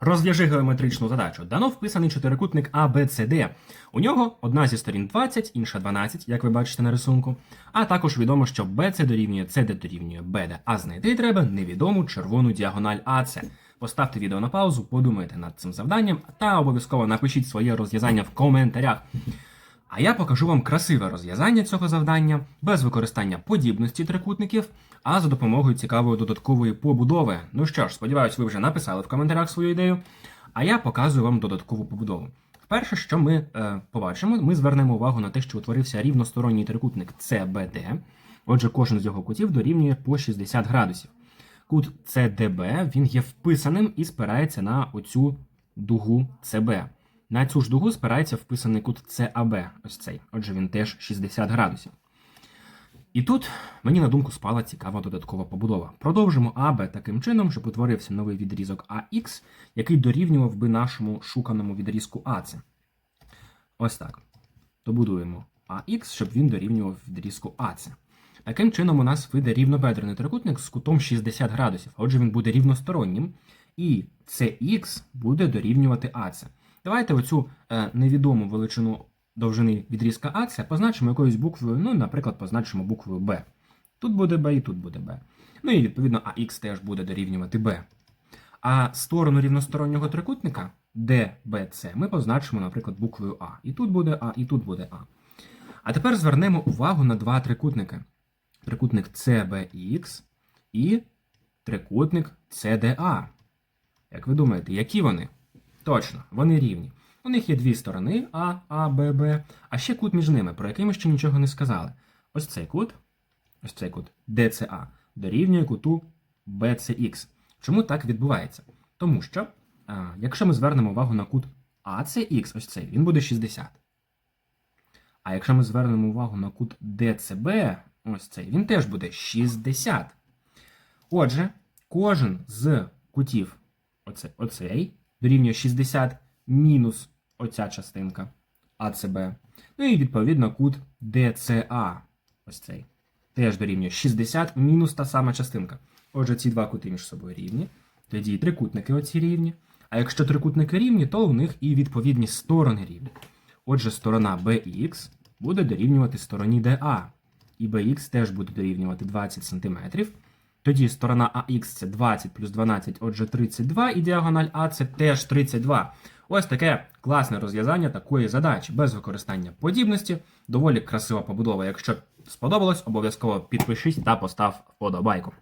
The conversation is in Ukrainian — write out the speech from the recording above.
Розв'яжи геометричну задачу. Дано вписаний чотирикутник ABCD. У нього одна зі сторін 20, інша 12, як ви бачите на рисунку. А також відомо, що BC дорівнює CD дорівнює BD, а знайти треба невідому червону діагональ AC. Поставте відео на паузу, подумайте над цим завданням та обов'язково напишіть своє розв'язання в коментарях. А я покажу вам красиве розв'язання цього завдання без використання подібності трикутників, а за допомогою цікавої додаткової побудови. Ну що ж, сподіваюсь, ви вже написали в коментарях свою ідею, а я показую вам додаткову побудову. Перше, що ми е, побачимо, ми звернемо увагу на те, що утворився рівносторонній трикутник CBD. Отже, кожен з його кутів дорівнює по 60 градусів. Кут CDB він є вписаним і спирається на оцю дугу CB. На цю ж дугу спирається вписаний кут CAB, ось цей. Отже, він теж 60 градусів. І тут мені на думку спала цікава додаткова побудова. Продовжимо АБ таким чином, щоб утворився новий відрізок АХ, який дорівнював би нашому шуканому відрізку АЦ. Ось так. Добудуємо АХ, щоб він дорівнював відрізку АЦ. Таким чином, у нас вийде рівнобедрений трикутник з кутом 60 градусів. Отже, він буде рівностороннім. І CX буде дорівнювати АЦ. Давайте оцю е, невідому величину довжини відрізка АЦ позначимо якоюсь буквою, ну, наприклад, позначимо буквою Б. Тут буде Б і тут буде Б. Ну і відповідно АХ теж буде дорівнювати Б. А сторону рівностороннього трикутника DBC ми позначимо, наприклад, буквою А. І тут буде А, і тут буде А. А тепер звернемо увагу на два трикутники: трикутник CBX і трикутник CDA. Як ви думаєте, які вони? Точно, вони рівні. У них є дві сторони А, А, Б, Б, а ще кут між ними, про який ми ще нічого не сказали. Ось цей кут, ось цей кут DCA, дорівнює куту BCX. Чому так відбувається? Тому що, а, якщо ми звернемо увагу на кут ACX, ось цей, він буде 60. А якщо ми звернемо увагу на кут DCB, ось цей, він теж буде 60. Отже, кожен з кутів, оце, оцей, дорівнює 60 мінус оця частинка АЦБ. Ну і відповідно кут DCA, ось цей, теж дорівнює 60 мінус та сама частинка. Отже, ці два кути між собою рівні. Тоді і трикутники оці рівні. А якщо трикутники рівні, то у них і відповідні сторони рівні. Отже, сторона BX буде дорівнювати стороні DA. І BX теж буде дорівнювати 20 см. Тоді сторона АХ це 20 плюс 12, отже 32, і діагональ А це теж 32. Ось таке класне розв'язання такої задачі без використання подібності. Доволі красива побудова. Якщо сподобалось, обов'язково підпишись та постав вподобайку.